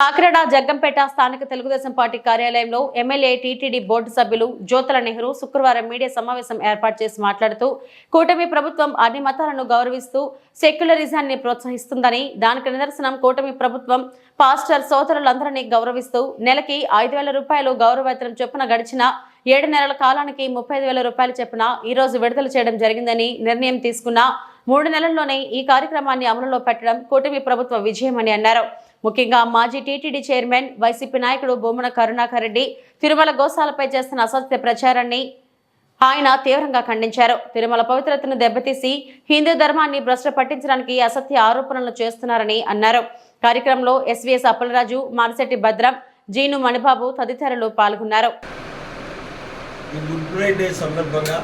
కాకినాడ జగ్గంపేట స్థానిక తెలుగుదేశం పార్టీ కార్యాలయంలో MLA TTD board సభ్యులు జ్యోతుల నెహ్రూ శుక్రవారం మీడియా సమావేశం ఏర్పాటు చేసి మాట్లాడుతూ కూటమి ప్రభుత్వం అన్ని మతాలను గౌరవిస్తూ సెక్యులరిజాన్ని ప్రోత్సహిస్తుందని దానికి నిదర్శనం కూటమి ప్రభుత్వం పాస్టర్ సోదరులందరినీ గౌరవిస్తూ నెలకి ఐదు వేల రూపాయలు గౌరవేతనం చొప్పున గడిచిన ఏడు నెలల కాలానికి ముప్పై ఐదు వేల రూపాయలు చొప్పున ఈ రోజు విడుదల చేయడం జరిగిందని నిర్ణయం తీసుకున్న మూడు నెలల్లోనే ఈ కార్యక్రమాన్ని అమలులో పెట్టడం కూటమి ప్రభుత్వ విజయమని అన్నారు. ముఖ్యంగా మాజీ టీటీడీ చైర్మన్ వైసీపీ నాయకుడు బొమ్మన కరుణాకర్ రెడ్డి తిరుమల గోశాలపై చేస్తున్న అసత్య ప్రచారాన్ని ఆయన తీవ్రంగా ఖండించారు. తిరుమల పవిత్రతను దెబ్బతీసి హిందూ ధర్మాన్ని భ్రష్ట పట్టించడానికి అసత్య ఆరోపణలు చేస్తున్నారని అన్నారు. కార్యక్రమంలో ఎస్వీఎస్ అప్పలరాజు మానశెట్టి భద్రం జీను మణిబాబు తదితరులు పాల్గొన్నారు. గుడ్ ఫ్రైడే సందర్భంగా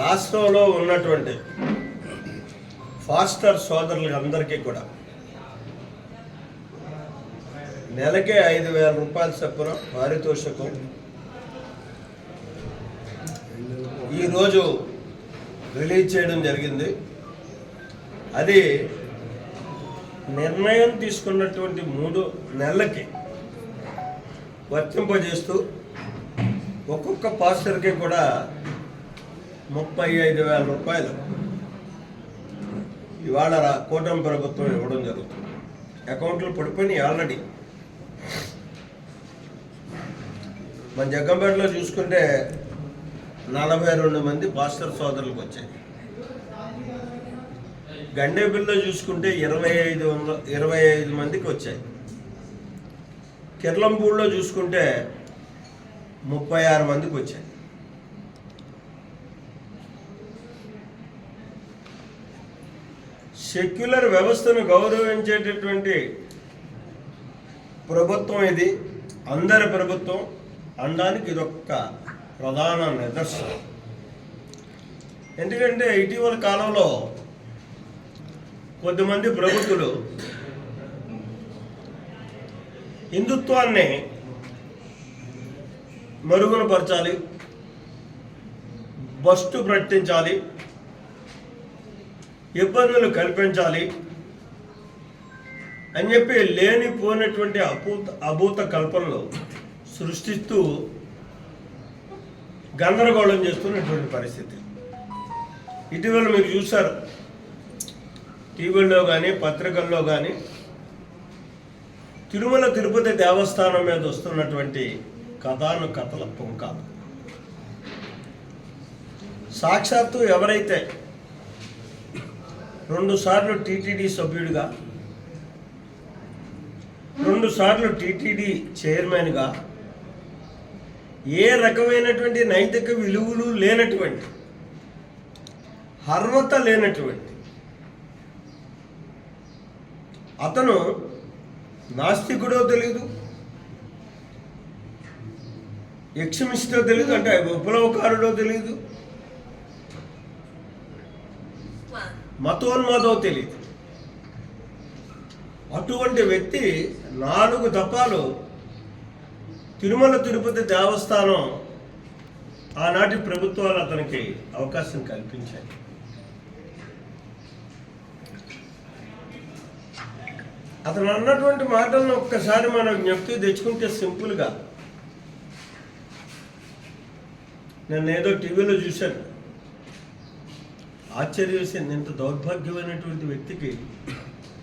రాష్ట్రంలో ఉన్నటువంటి పాస్టర్ సోదరులకు అందరికీ కూడా. నెలకే ఐదు వేల రూపాయల చొప్పున పారితోషికం. ఈరోజు రిలీజ్ చేయడం జరిగింది. అది నిర్ణయం తీసుకున్నటువంటి మూడు నెలలకి వర్తింపజేస్తూ ఒక్కొక్క పాస్టర్కి కూడా ముప్పై ఐదు వేల రూపాయలు. ఇవాళ రా- కూటమి ప్రభుత్వం ఇవ్వడం జరుగుతుంది. అకౌంట్లు పడిపోయినాయి ఆల్రెడీ. మన జగ్గంపేటలో చూసుకుంటే నలభై రెండు మంది పాస్టర్ సోదరులకు వచ్చాయి. గండేపల్లిలో చూసుకుంటే ఇరవై ఐదు వందల ఇరవై ఐదు మందికి వచ్చాయి. కిర్లంపూడిలో చూసుకుంటే ముప్పై ఆరు మందికి వచ్చాయి. సెక్యులర్ వ్యవస్థను గౌరవించేటటువంటి ప్రభుత్వం ఇది. అందరి ప్రభుత్వం. అనడానికి ఇదొక్క ప్రధాన నిదర్శనం. ఎందుకంటే ఇటీవల కాలంలో కొద్దిమంది ప్రభుత్వులు హిందుత్వాన్ని మరుగున పరచాలి బస్టు ప్రకటించాలి ఇబ్బందులు కల్పించాలి అని చెప్పి లేనిపోయినటువంటి అభూత అభూత కల్పనలు సృష్టిస్తూ గందరగోళం చేస్తున్నటువంటి పరిస్థితి. ఇటీవల మీరు చూశారు. టీవీల్లో కానీ పత్రికల్లో కానీ తిరుమల తిరుపతి దేవస్థానం మీద వస్తున్నటువంటి కథాను కథల పుంకాలు సాక్షాత్తు ఎవరైతే రెండు సార్లు టీటీడీ సభ్యుడిగా రెండు సార్లు టీటీడీ చైర్మన్గా ఏ రకమైనటువంటి నైతిక విలువలు లేనటువంటి అర్హత లేనటువంటి అతను నాస్తికుడో తెలియదు ఎక్స్మిస్టో తెలియదు అంటే విప్లవకారుడో తెలియదు మతోన్మాదో తెలియదు అటువంటి వ్యక్తి నాలుగు దఫాలు తిరుమల తిరుపతి దేవస్థానం ఆనాటి ప్రభుత్వాలు అతనికి అవకాశం కల్పించాయి. అతను అన్నటువంటి మాటలను ఒక్కసారి మనం జ్ఞప్తి తెచ్చుకుంటే సింపుల్గా. నేను ఏదో టీవీలో చూశాను. ఆశ్చర్య వేసింది ఇంత దౌర్భాగ్యమైనటువంటి వ్యక్తికి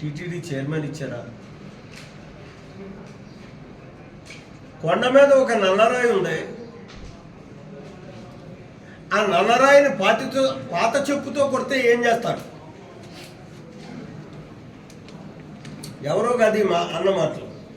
టీటీడీ చైర్మన్ ఇచ్చారా? కొండ మీద ఒక నల్లరాయి ఉంది. ఆ నల్లరాయిని పాతితో పాత చెప్పుతో కొడితే ఏం చేస్తారు? ఎవరో కాదు మా అన్న మాటలు.